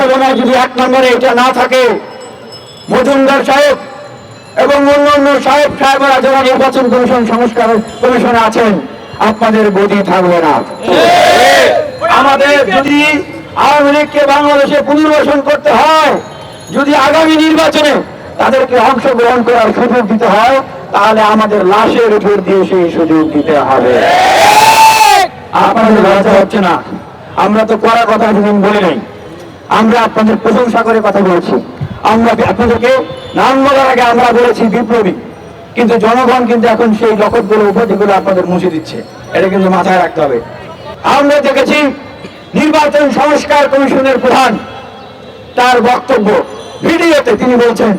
প্রস্তাবনায় যদি এক নম্বরে এটা না থাকে, মজুমদার সাহেব এবং অন্য অন্য সাহেব সাহেবরা যারা নির্বাচন কমিশন সংস্কার কমিশনে আছেন, আপনাদের গদি থাকবে না। আমাদের যদি আওয়ামী লীগকে বাংলাদেশে পুনর্বাসন করতে হয়, যদি আগামী নির্বাচনে তাদেরকে অংশগ্রহণ করার সুযোগ দিতে হয়, তাহলে আমাদের লাশের উপর দিয়ে সেই সুযোগ দিতে হবে। আপনাদের লজ্জা হচ্ছে না। আমরা তো করার কথা এতদিন বলি নাই। আমরা আপনাদের প্রশংসা করে কথা বলছি। আমরা আপনাদেরকে নাম বলার আগে আমরা বলেছি বিপ্লবী। কিন্তু জনগণ কিন্তু এখন সেই লকটগুলো উপাধিগুলো আপনাদের মুছে দিচ্ছে। এটা কিন্তু মাথায় রাখতে হবে। আমরা দেখেছি নির্বাচন সংস্কার কমিশনের প্রধান তার বক্তব্য ভিডিওতে তিনি বলছেন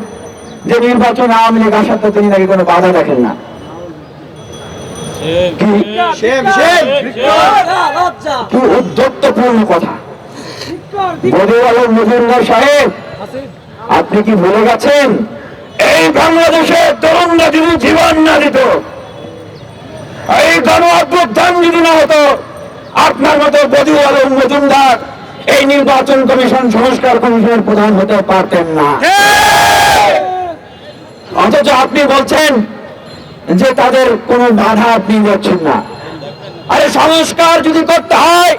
যে নির্বাচন আওয়ামী লীগ আসার তো তিনি নাকি কোনো বাধা দেখেন না। কি? কি উদ্যত্তপূর্ণ কথা। আপনি কি ভুলে গেছেন? এই বাংলাদেশের তরুণরা যদি জীবন না দিত, এই গণ যদি না হতো, আপনার মতো বদিউল আলম, মজুমদার এই নির্বাচন কমিশন, সংস্কার কমিশনের প্রধান হতে পারতেন না। অথচ আপনি বলছেন যে তাদের কোনো বাধা আপনি দিচ্ছেন না। আরে সংস্কার যদি করতে হয়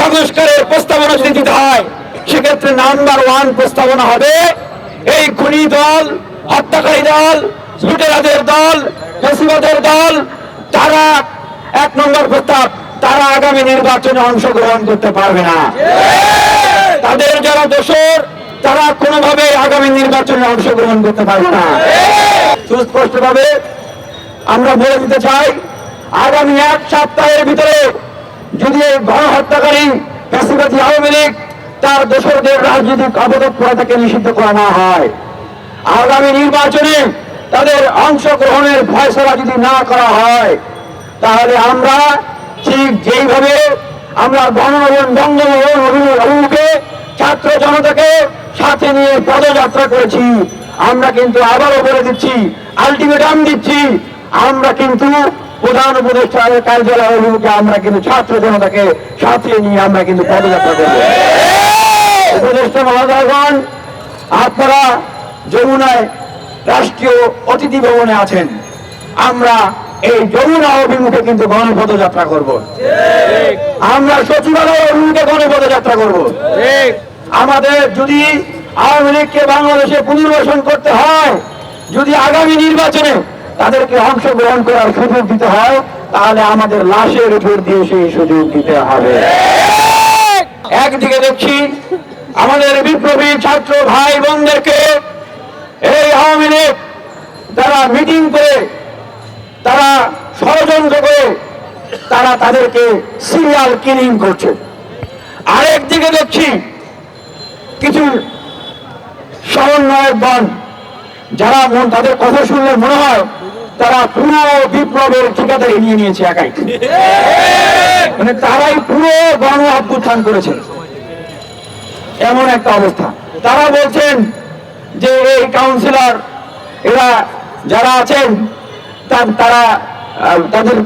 সংস্কারের দিতে হয়, সেক্ষেত্রে নাম্বার ওয়ান প্রস্তাবনা হবে, এই খুনি দল, হত্যাকারী দল, লুটেরাদের দল ফেসিবাদের দল, তারা এক নম্বর প্রস্তাব, তারা আগামী নির্বাচনে অংশগ্রহণ করতে পারবে না। তাদের যারা দোষর, তারা কোনোভাবে আগামী নির্বাচনে অংশগ্রহণ করতে পারবে না। সুস্পষ্টভাবে আমরা বলে দিতে চাই, আগামী এক সপ্তাহের ভিতরে যদি এই গণহত্যাকারী ফ্যাসিবাদী আওয়ামী লীগ তার দোসরদের রাজনৈতিক থেকে নিষিদ্ধ করা না হয়। আগামী নির্বাচনে তাদের অংশগ্রহণের ফয়সলা যদি না করা হয়, তাহলে আমরা ঠিক যেইভাবে আমরা গণভবন বঙ্গভবন অভিমুখে ছাত্র জনতাকে সাথে নিয়ে পদযাত্রা করেছি, আমরা কিন্তু আবারও বলে দিচ্ছি আলটিমেটাম দিচ্ছি, আমরা কিন্তু প্রধান উপদেষ্টার কার্যালয় অভিমুখে আমরা কিন্তু ছাত্র জনতাকে সাথে নিয়ে আমরা কিন্তু পদযাত্রা করব। উপদেষ্টা মহোদয়গণ আপনারা যমুনায় রাষ্ট্রীয় অতিথি ভবনে আছেন। আমরা এই যমুনা অভিমুখে কিন্তু গণপদযাত্রা করব। আমরা সচিবালয় অভিমুখে গণপদযাত্রা করব। আমাদের যদি আওয়ামী লীগকে বাংলাদেশে পুনর্বাসন করতে হয় যদি আগামী নির্বাচনে তাদেরকে অংশগ্রহণ করার সুযোগ দিতে হয়, তাহলে আমাদের লাশের উপর দিয়ে সেই সুযোগ দিতে হবে। একদিকে দেখছি আমাদের বিপ্লবী ছাত্র ভাই বোনদেরকে এই আওয়ামী লীগ তারা মিটিং করে, তারা ষড়যন্ত্র করে, তারা তাদেরকে সিরিয়াল কিলিং করছে। আরেকদিকে দেখছি কিছু সমন্বয়ক বন, যারা মন তাদের কথা শুনলে মনে হয় তারা পুরো বিপ্লবের ঠিকাদারি নিয়ে নিয়েছে একাই। মানে তারাই পুরো গণ অভ্যুত্থান করেছে। এমন একটা অবস্থা। তারা বলছেন যে এই কাউন্সিলর এরা যারা আছেন, তারা তাদের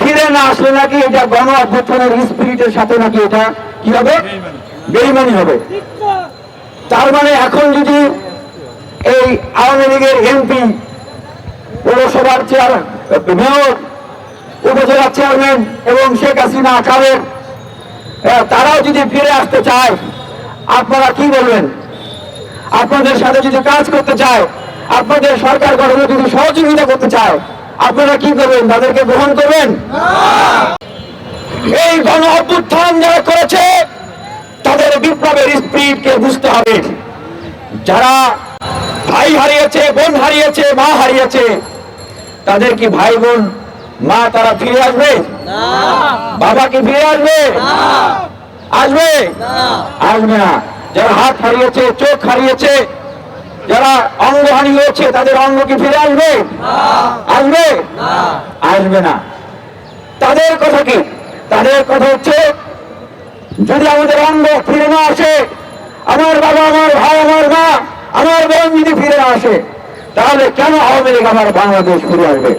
ফিরে না আসলে নাকি এটা গণ অভ্যুত্থানের স্পিরিটের সাথে নাকি এটা কি হবে? বেইমানি হবে। তার মানে এখন যদি এই আওয়ামী লীগের এমপি পৌরসভার চেয়ার মেয়র উপজেলা চেয়ারম্যান এবং শেখ হাসিনা খালেদ তারাও যদি ফিরে আসতে চায়, আপনারা কি বলবেন? আপনাদের সাথে যদি কাজ করতে চায়, আপনাদের সরকার গঠনে যদি সহযোগিতা করতে চায়, আপনারা কি করবেন? তাদেরকে গ্রহণ করবেন? এই গণ অভ্যুত্থান যারা করেছে, তাদের বিপ্লবের স্পিরিটকে বুঝতে হবে। যারা ভাই হারিয়েছে, বোন হারিয়েছে, মা হারিয়েছে তাদের কি ভাই বোন মা তারা ফিরে আসবে? বাবা কি ফিরে আসবে? আসবে? আসবে না। যারা হাত হারিয়েছে চোখ হারিয়েছে যারা অঙ্গ হানি হয়েছে তাদের অঙ্গ কি ফিরে আসবে? আসবে? আসবে না। তাদের কথা কি? তাদের কথা হচ্ছে যদি আমাদের অঙ্গ ফিরে না আসে আমার বাবা আমার ভাই আমার মা আমার বোন যদি ফিরে না আসে তাহলে কেন আওয়ামী লীগ আমার বাংলাদেশ ফিরে আসবে?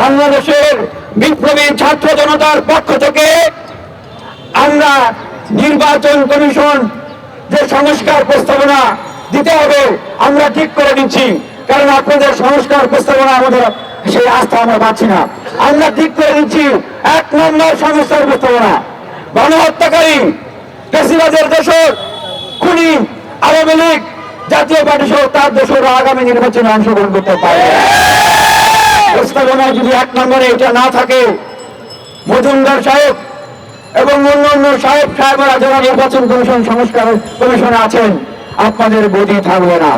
বাংলাদেশের বিপ্লবী ছাত্র জনতার পক্ষ থেকে আমরা নির্বাচন কমিশন যে সংস্কার প্রস্তাবনা দিতে হবে, আমরা ঠিক করে দিচ্ছি কারণ আপনাদের সংস্কার প্রস্তাবনা আমাদের সেই আস্থা আমরা পাচ্ছি না। আমরা ঠিক করে দিচ্ছি এক নম্বর সংস্কার প্রস্তাবনা। গণহত্যাকারী পেশিবাদের দেশর খুনি, আওয়ামী লীগ জাতীয় পার্টি সহ তার দোষরা আগামী নির্বাচনে অংশগ্রহণ করতে পারে। প্রস্তাবনায় যদি এক নম্বরে এটা না থাকে, মজুমদার সাহেব এবং অন্য অন্য সাহেব সাহেবরা যারা নির্বাচন কমিশন সংস্কার কমিশনে আছেন, আপনাদের গদি থাকবে না।